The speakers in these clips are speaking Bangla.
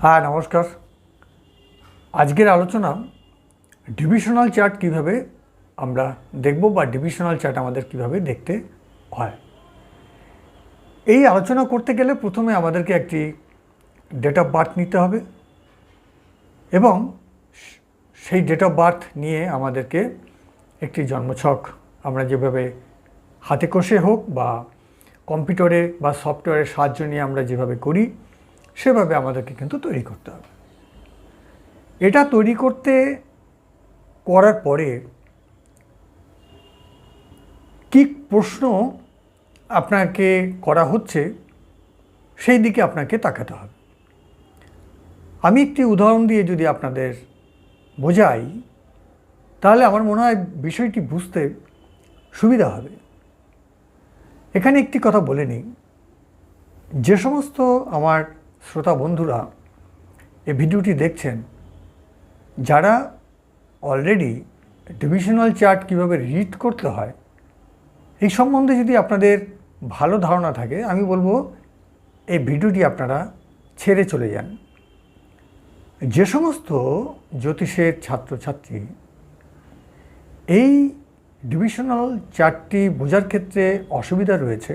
হ্যাঁ নমস্কার। আজকের আলোচনা ডিভিশনাল চার্ট কীভাবে আমরা দেখব বা ডিভিশনাল চার্ট আমাদের কীভাবে দেখতে হয়। এই আলোচনা করতে গেলে প্রথমে আমাদেরকে একটি ডেট অফ বার্থ নিতে হবে এবং সেই ডেট অফ বার্থ নিয়ে আমাদেরকে একটি জন্মছক আমরা যেভাবে হাতে কষে হোক বা কম্পিউটারে বা সফটওয়্যারের সাহায্য নিয়ে আমরা যেভাবে করি সেভাবে আমাদেরকে কিন্তু তৈরি করতে হবে। এটা তৈরি করতে, করার পরে কী প্রশ্ন আপনাকে করা হচ্ছে, সেই দিকে আপনাকে তাকাতে হবে। আমি একটি উদাহরণ দিয়ে যদি আপনাদের বোঝাই, তাহলে আমার মনে হয় বিষয়টি বুঝতে সুবিধা হবে। এখানে একটি কথা বলে নিই। যে সমস্ত আমার শ্রোতা বন্ধুরা, এই ভিডিওটি দেখছেন, যারা অলরেডি ডিভিশনাল চার্ট কীভাবে রিড করতে হয়, এই সম্বন্ধে যদি আপনাদের ভালো ধারণা থাকে, আমি বলব এই ভিডিওটি আপনারা ছেড়ে চলে যান। যে সমস্ত জ্যোতিষের ছাত্রছাত্রী এই ডিভিশনাল চার্টটি বোঝার ক্ষেত্রে অসুবিধা রয়েছে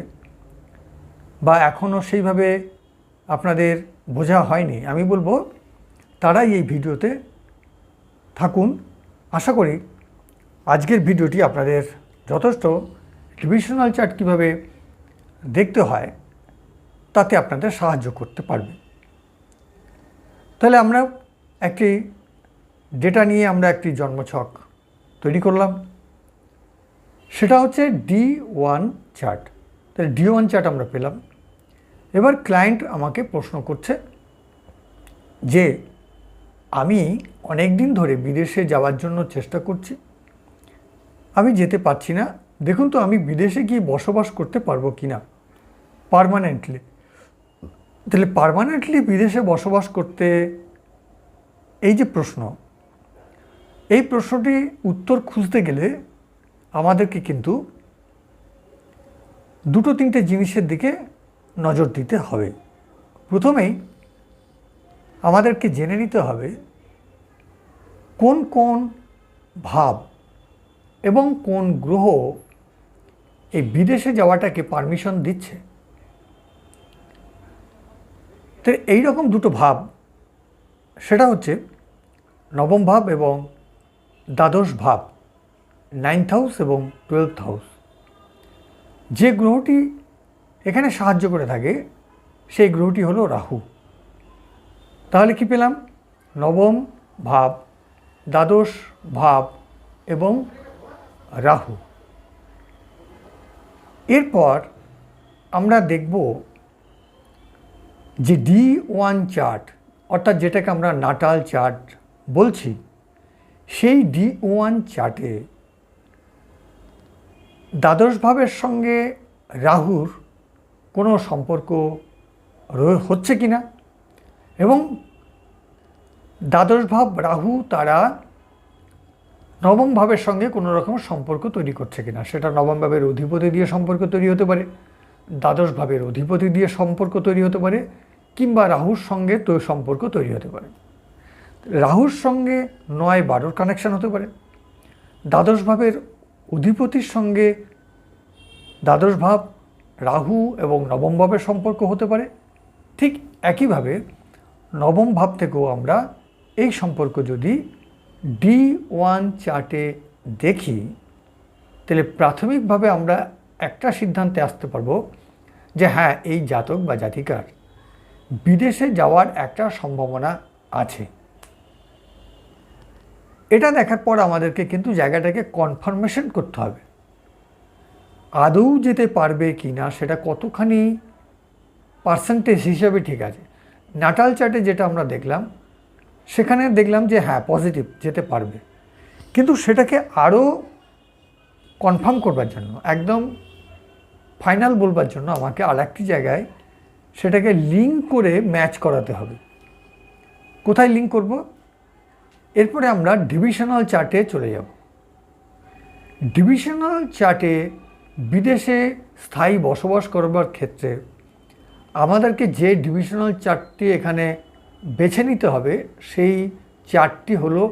বা এখনও সেইভাবে আপনাদের বোঝা হয়নি, আমি বলব তারাই এই ভিডিওতে থাকুন। আশা করি আজকের ভিডিওটি আপনাদের যথেষ্ট ডিভিশনাল চার্ট কীভাবে দেখতে হয় তাতে আপনাদের সাহায্য করতে পারবে। তাহলে আমরা একটি ডেটা নিয়ে আমরা একটি জন্মছক তৈরি করলাম। সেটা হচ্ছে ডি ওয়ান চার্ট তাহলে ডি ওয়ান চার্ট আমরা পেলাম। এবার ক্লায়েন্ট আমাকে প্রশ্ন করছে যে, আমি অনেক দিন ধরে বিদেশে যাওয়ার জন্য চেষ্টা করছি। আমি যেতে পারছি না। দেখুন তো, আমি বিদেশে গিয়ে বসবাস করতে পারব কি না পারমানেন্টলি তাহলে পারমানেন্টলি বিদেশে বসবাস করতে এই যে প্রশ্ন, এই প্রশ্নটি উত্তর খুঁজতে গেলে আমাদেরকে কিন্তু দুটো তিনটে জিনিসের দিকে নজর দিতে হবে। প্রথমেই আমাদেরকে জেনে নিতে হবে কোন কোন ভাব এবং কোন গ্রহ এই বিদেশে যাওয়াটাকে পারমিশন দিচ্ছে। তো এই রকম দুটো ভাব, সেটা হচ্ছে নবম ভাব এবং দ্বাদশ ভাব নাইন্থ হাউস এবং টুয়েলথ হাউস যে গ্রহটি এখানে সাহায্য করে থাকে সেই গ্রহটি হলো রাহু। তাহলে কি পেলাম? নবম ভাব, দ্বাদশ ভাব এবং রাহু। এরপর আমরা দেখব যে ডি ওয়ান চার্ট, অর্থাৎ যেটাকে আমরা নাটাল চার্ট বলছি, সেই ডি ওয়ান চার্টে দ্বাদশ ভাবের সঙ্গে রাহুর কোনো সম্পর্ক হচ্ছে কি না? এবং দ্বাদশ ভাব রাহু তারা নবম ভাবের সঙ্গে কোনো রকম সম্পর্ক তৈরি করছে কিনা সেটা নবম ভাবের অধিপতি দিয়ে সম্পর্ক তৈরি হতে পারে দ্বাদশ ভাবের অধিপতি দিয়ে সম্পর্ক তৈরি হতে পারে, কিংবা রাহুর সঙ্গে তো সম্পর্ক তৈরি হতে পারে। রাহুর সঙ্গে নয় বারোর কানেকশান হতে পারে দ্বাদশ ভাবের অধিপতির সঙ্গে দ্বাদশ ভাব রাহু এবং নবম ভাবের সম্পর্ক হতে পারে। ঠিক একইভাবে নবম ভাব থেকেও আমরা এই সম্পর্ক যদি ডি ওয়ান চার্টে দেখি, তাহলে প্রাথমিকভাবে আমরা একটা সিদ্ধান্তে আসতে পারব যে হ্যাঁ এই জাতক বা জাতিকার বিদেশে যাওয়ার একটা সম্ভাবনা আছে। এটা দেখার পর আমাদেরকে কিন্তু জায়গাটাকে কনফার্মেশন করতে হবে। আদৌ যেতে পারবে কি না সেটা কতখানি পার্সেন্টেজ হিসাবে ঠিক আছে। নাটাল চার্টে যেটা আমরা দেখলাম, সেখানে দেখলাম যে হ্যাঁ পজিটিভ যেতে পারবে। কিন্তু সেটাকে আরও কনফার্ম করবার জন্য, একদম ফাইনাল বলবার জন্য আমাকে আর একটি জায়গায় সেটাকে লিঙ্ক করে ম্যাচ করাতে হবে। কোথায় লিঙ্ক করব? এরপরে আমরা ডিভিশনাল চার্টে চলে যাব। ডিভিশনাল চার্টে বিদেশে স্থায়ী বসবাস করবার ক্ষেত্রে আমাদেরকে যে ডিভিশনাল চার্টটি এখানে বেছে নিতে হবে, সেই চার্টটি হলো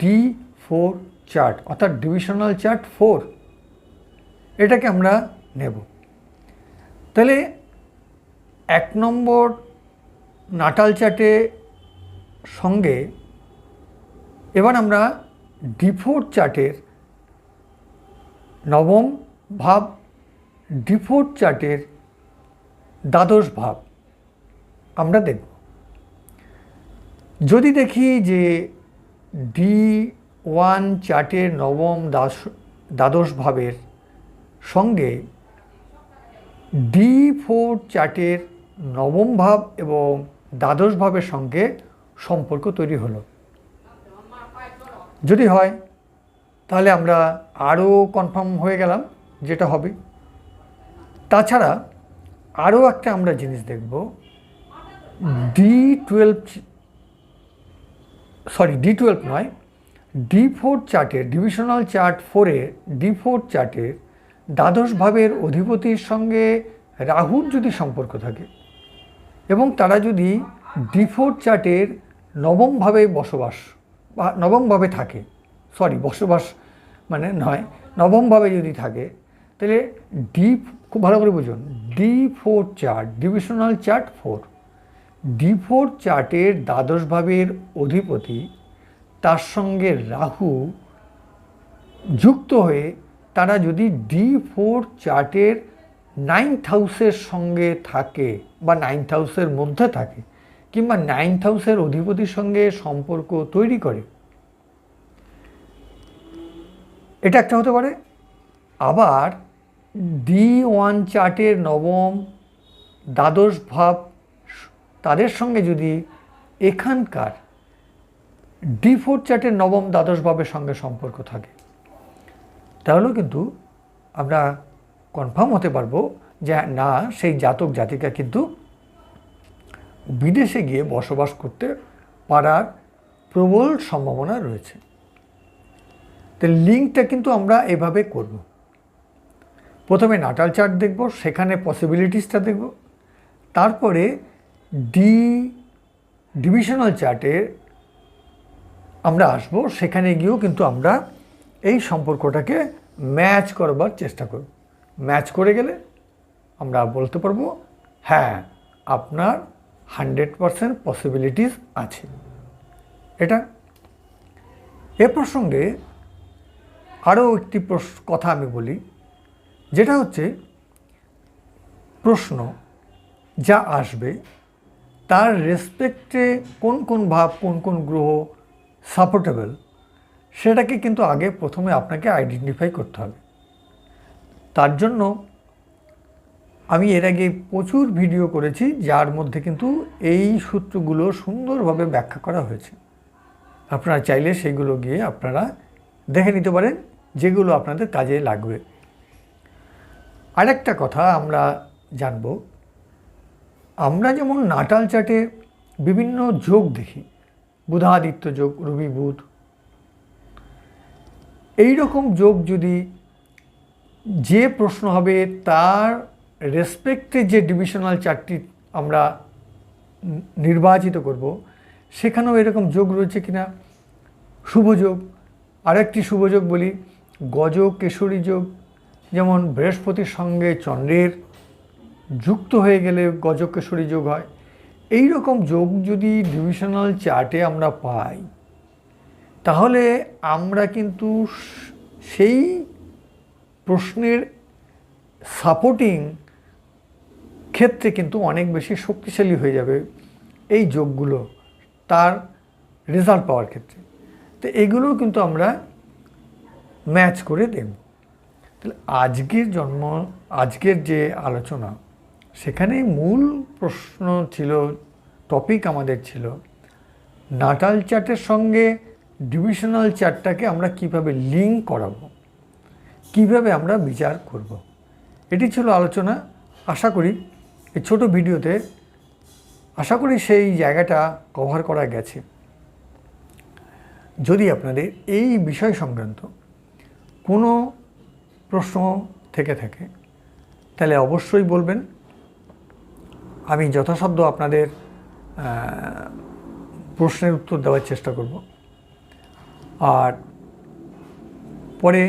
ডি ফোর চার্ট অর্থাৎ ডিভিশনাল চার্ট ফোর এটাকে আমরা নেব। তাহলে এক নম্বর নাটাল চার্টে সঙ্গে এবার আমরা ডি ফোর চার্টের নবম ভাব ডিফোর চার্টের দ্বাদশ ভাব। আমরা দেখব। যদি দেখি যে ডি ওয়ান চার্টের নবম দাস, দ্বাদশ ভাবের সঙ্গে ডি ফোর চার্টের নবম ভাব এবং দ্বাদশ ভাবের সঙ্গে সম্পর্ক তৈরি হলো। যদি হয়, তাহলে আমরা আরও কনফার্ম হয়ে গেলাম। যেটা হবে। তাছাড়া আরও একটা আমরা জিনিস দেখব। D twelve sorry D twelve নয় ডি ফোর চার্টের ডিভিশনাল চার্ট ফোরে ডি ফোর চার্টের দ্বাদশ ভাবের অধিপতির সঙ্গে রাহুর যদি সম্পর্ক থাকে এবং তারা যদি ডি ফোর চার্টের নবমভাবে বসবাস বা নবমভাবে থাকে সরি বসবাস মানে নয় নবমভাবে যদি থাকে তাহলে ডি খুব ভালো করে বুঝুন। D four chart divisional chart four D four চার্টের দ্বাদশ ভাবের অধিপতি, তার সঙ্গে রাহু যুক্ত হয়ে তারা যদি ডি ফোর চার্টের নাইন্থ হাউসের সঙ্গে থাকে বা নাইন্থ হাউসের মধ্যে থাকে কিংবা নাইন্থ হাউসের অধিপতির সঙ্গে সম্পর্ক তৈরি করে, এটা একটা হতে পারে। আবার ডি ওয়ান চার্টের নবম দ্বাদশ ভাব তাদের সঙ্গে যদি এখানকার ডি ফোর চার্টের নবম দ্বাদশ ভাবের সঙ্গে সম্পর্ক থাকে, তাহলেও কিন্তু আমরা কনফার্ম হতে পারব যে না, সেই জাতক জাতিকা কিন্তু বিদেশে গিয়ে বসবাস করতে পারার প্রবল সম্ভাবনা রয়েছে। তো লিঙ্কটা কিন্তু আমরা এভাবে করব। প্রথমে নাটাল চার্ট দেখব, সেখানে পসিবিলিটিসটা দেখব। তারপরে ডি ডিভিশনাল চার্টে আমরা আসব, সেখানে গিয়েও কিন্তু আমরা এই সম্পর্কটাকে ম্যাচ করবার চেষ্টা করব। ম্যাচ করে গেলে আমরা বলতে পারব হ্যাঁ আপনার হান্ড্রেড পারসেন্ট পসিবিলিটিস আছে। এটা। এ প্রসঙ্গে আরও একটি কথা আমি বলি। যেটা হচ্ছে প্রশ্ন যা আসবে, তার রেসপেক্টে কোন কোন ভাব, কোন কোন গ্রহ সাপোর্টেবল সেটাকে কিন্তু আগে প্রথমে আপনাকে আইডেন্টিফাই করতে হবে। তার জন্য আমি এর আগে প্রচুর ভিডিও করেছি যার মধ্যে কিন্তু এই সূত্রগুলো সুন্দরভাবে ব্যাখ্যা করা হয়েছে। আপনারা চাইলে সেগুলো গিয়ে আপনারা দেখে নিতে পারেন, যেগুলো আপনাদের কাজে লাগবে। আরেকটা কথা আমরা জানব। আমরা যেমন নাটাল চাটে বিভিন্ন যোগ দেখি, বুধাদিত্য যোগ, রবি বুধ। এই রকম যোগ যদি যে প্রশ্ন হবে, তার রেসপেক্টে যে ডিভিশনাল চারটি আমরা নির্বাচিত করব, সেখানেও এরকম যোগ রয়েছে কিনা? শুভযোগ আরেকটি শুভযোগ বলি, গজ, কেশরী যোগ যেমন বৃহস্পতির সঙ্গে চন্দ্রের যুক্ত হয়ে গেলে গজ কেশরী যোগ হয়। এই রকম যোগ যদি ডিভিশনাল চার্টে আমরা পাই, তাহলে আমরা কিন্তু সেই প্রশ্নের সাপোর্টিং ক্ষেত্রে কিন্তু অনেক বেশি শক্তিশালী হয়ে যাবে এই যোগগুলো তার রেজাল্ট পাওয়ার ক্ষেত্রে। তো এগুলোও কিন্তু আমরা ম্যাচ করে দেব। তাহলে আজকের জন্ম, আজকের যে আলোচনা সেখানে মূল প্রশ্ন ছিল টপিক আমাদের ছিল, নাটাল চার্টের সঙ্গে ডিভিশনাল চার্টটাকে আমরা কীভাবে লিঙ্ক করাবো, কীভাবে আমরা বিচার করব। এটি ছিল আলোচনা আশা করি এই ছোটো ভিডিওতে, আশা করি সেই জায়গাটা কভার করা গেছে যদি আপনাদের এই বিষয় সংক্রান্ত কোনো প্রশ্ন থেকে থাকে। তাহলে অবশ্যই বলবেন, আমি যথাসাধ্য আপনাদের প্রশ্নের উত্তর দেওয়ার চেষ্টা করব। আর পরে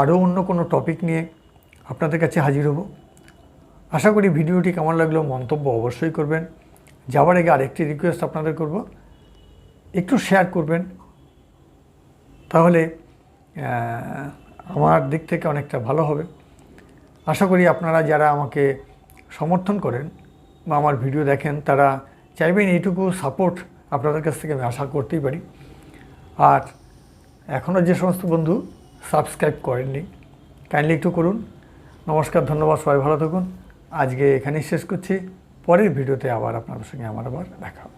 আরও অন্য কোনো টপিক নিয়ে আপনাদের কাছে হাজির হব। আশা করি ভিডিওটি কেমন লাগল মন্তব্য অবশ্যই করবেন। যাওয়ার আগে আরেকটি রিকোয়েস্ট আপনাদের করব। একটু শেয়ার করবেন। তাহলে আমার দিক থেকে অনেকটা ভালো হবে। আশা করি আপনারা যারা আমাকে সমর্থন করেন বা আমার ভিডিও দেখেন, তারা চাইবেন এইটুকু সাপোর্ট আপনাদের কাছ থেকে আমি আশা করতেই পারি। আর এখনও যে সমস্ত বন্ধু সাবস্ক্রাইব করেননি কাইন্ডলি একটু করুন। নমস্কার, ধন্যবাদ, সবাই ভালো থাকুন। আজকে এখানেই শেষ করছি। পরের ভিডিওতে আবার আপনাদের সঙ্গে আমার আবার দেখা হবে।